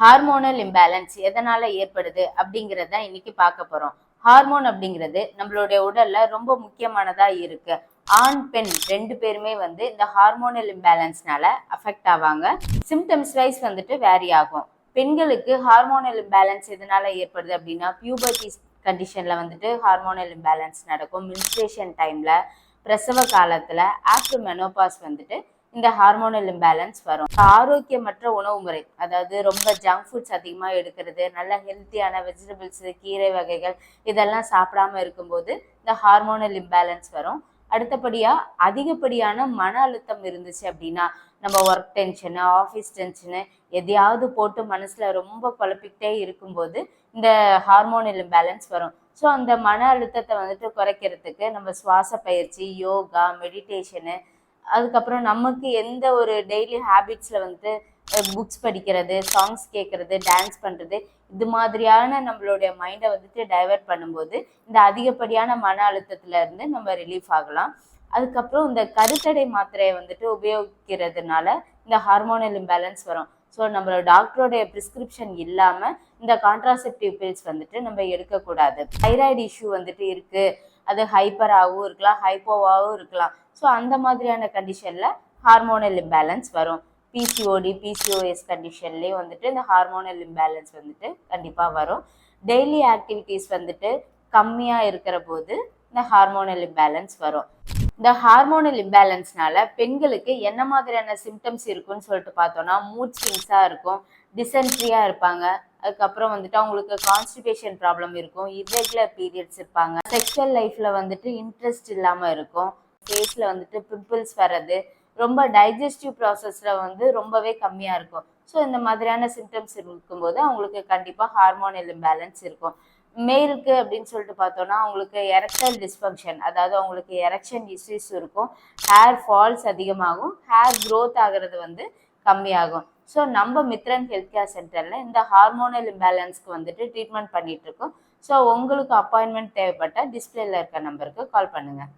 Hormonal imbalance எதனால ஏற்படுது அப்படிங்கிறத இன்னைக்கு பார்க்க போறோம். ஹார்மோன் அப்படிங்கிறது நம்மளுடைய உடல்ல ரொம்ப முக்கியமானதா இருக்கு. ஆண் பெண் ரெண்டு பேருமே வந்து இந்த ஹார்மோனல் இம்பேலன்ஸ்னால அஃபெக்ட் ஆவாங்க. சிம்டம்ஸ் வைஸ் வந்துட்டு வேரி ஆகும். பெண்களுக்கு ஹார்மோனல் இம்பேலன்ஸ் எதனால ஏற்படுது அப்படின்னா பியூபர்டி கண்டிஷன்ல வந்துட்டு ஹார்மோனல் இம்பேலன்ஸ் நடக்கும். மின்ஸ்ட்ரேஷன் டைம்ல பிரசவ காலத்துல ஆஃப்டர் மெனோபாஸ் வந்துட்டு இந்த ஹார்மோனல் இம்பேலன்ஸ் வரும். ஆரோக்கியமற்ற உணவு முறை அதாவது ரொம்ப ஜங்க் ஃபுட்ஸ் அதிகமாக எடுக்கிறது நல்ல ஹெல்த்தியான வெஜிடபிள்ஸ் கீரை வகைகள் இதெல்லாம் சாப்பிடாம இருக்கும்போது இந்த ஹார்மோனல் இம்பேலன்ஸ் வரும். அடுத்தபடியா அதிகப்படியான மன அழுத்தம் இருந்துச்சு அப்படின்னா நம்ம ஒர்க் டென்ஷனு ஆஃபீஸ் டென்ஷனு எதையாவது போட்டு மனசுல ரொம்ப குழப்பிக்கிட்டே இருக்கும்போது இந்த ஹார்மோனல் இம்பேலன்ஸ் வரும். ஸோ அந்த மன அழுத்தத்தை வந்துட்டு குறைக்கிறதுக்கு நம்ம சுவாச பயிற்சி யோகா மெடிடேஷனு அதுக்கப்புறம் நமக்கு எந்த ஒரு டெய்லி ஹேபிட்ஸில் வந்துட்டு புக்ஸ் படிக்கிறது சாங்ஸ் கேட்குறது டான்ஸ் பண்ணுறது இது மாதிரியான நம்மளுடைய மைண்டை வந்துட்டு டைவர்ட் பண்ணும்போது இந்த அதிகப்படியான மன அழுத்தத்துல இருந்து நம்ம ரிலீஃப் ஆகலாம். அதுக்கப்புறம் இந்த கருத்தடை மாத்திரையை வந்துட்டு உபயோகிக்கிறதுனால இந்த ஹார்மோனல் இம்பேலன்ஸ் வரும். ஸோ நம்மளோட டாக்டரோடைய ப்ரிஸ்கிரிப்ஷன் இல்லாமல் இந்த கான்ட்ராசெப்டிவ் பில்ஸ் வந்துட்டு நம்ம எடுக்கக்கூடாது. தைராய்டு இஷ்யூ வந்துட்டு இருக்குது அது ஹைப்பராகவும் இருக்கலாம் ஹைப்போவாகவும் இருக்கலாம். ஸோ அந்த மாதிரியான கண்டிஷனில் ஹார்மோனல் இம்பேலன்ஸ் வரும். பிசிஓடி பிசிஓஎஸ் கண்டிஷன்லேயும் வந்துட்டு இந்த ஹார்மோனல் இம்பேலன்ஸ் வந்துட்டு கண்டிப்பாக வரும். டெய்லி ஆக்டிவிட்டீஸ் வந்துட்டு கம்மியாக இருக்கிற போது இந்த ஹார்மோனல் இம்பேலன்ஸ் வரும். இந்த ஹார்மோனல் இம்பேலன்ஸ்னால பெண்களுக்கு என்ன மாதிரியான சிம்டம்ஸ் இருக்குன்னு சொல்லிட்டு பார்த்தோம்னா மூட் ஸ்விங்ஸாக இருக்கும் டிசென்ட்ரியாக இருப்பாங்க அதுக்கப்புறம் வந்துட்டு அவங்களுக்கு கான்ஸ்டிபேஷன் ப்ராப்ளம் இருக்கும். இர்ரெகுலர் பீரியட்ஸ் இருப்பாங்க. செக்ஷுவல் லைஃப்பில் வந்துட்டு இன்ட்ரெஸ்ட் இல்லாமல் இருக்கும். ஃபேஸில் வந்துட்டு பிம்பிள்ஸ் வர்றது ரொம்ப டைஜஸ்டிவ் ப்ராசஸில் வந்து ரொம்பவே கம்மியாக இருக்கும். ஸோ இந்த மாதிரியான சிம்டம்ஸ் இருக்கும்போது அவங்களுக்கு கண்டிப்பாக ஹார்மோனியல் இம்பேலன்ஸ் இருக்கும். மேலுக்கு அப்படின்னு சொல்லிட்டு பார்த்தோன்னா அவங்களுக்கு எரக்டல் டிஸ்ஃபங்க்ஷன் அதாவது அவங்களுக்கு எரக்ஷன் இஷ்யூஸ் இருக்கும். ஹேர் ஃபால்ஸ் அதிகமாகும். ஹேர் க்ரோத் ஆகிறது வந்து கம்மியாகும். ஸோ நம்ம மித்ரன் ஹெல்த் கேர் சென்டரில் இந்த ஹார்மோனல் இம்பேலன்ஸ்க்கு வந்துட்டு ட்ரீட்மெண்ட் பண்ணிட்டு இருக்கோம். ஸோ உங்களுக்கு அப்பாயின்மெண்ட் தேவைப்பட்ட டிஸ்பிளேல இருக்க நம்பருக்கு கால் பண்ணுங்கள்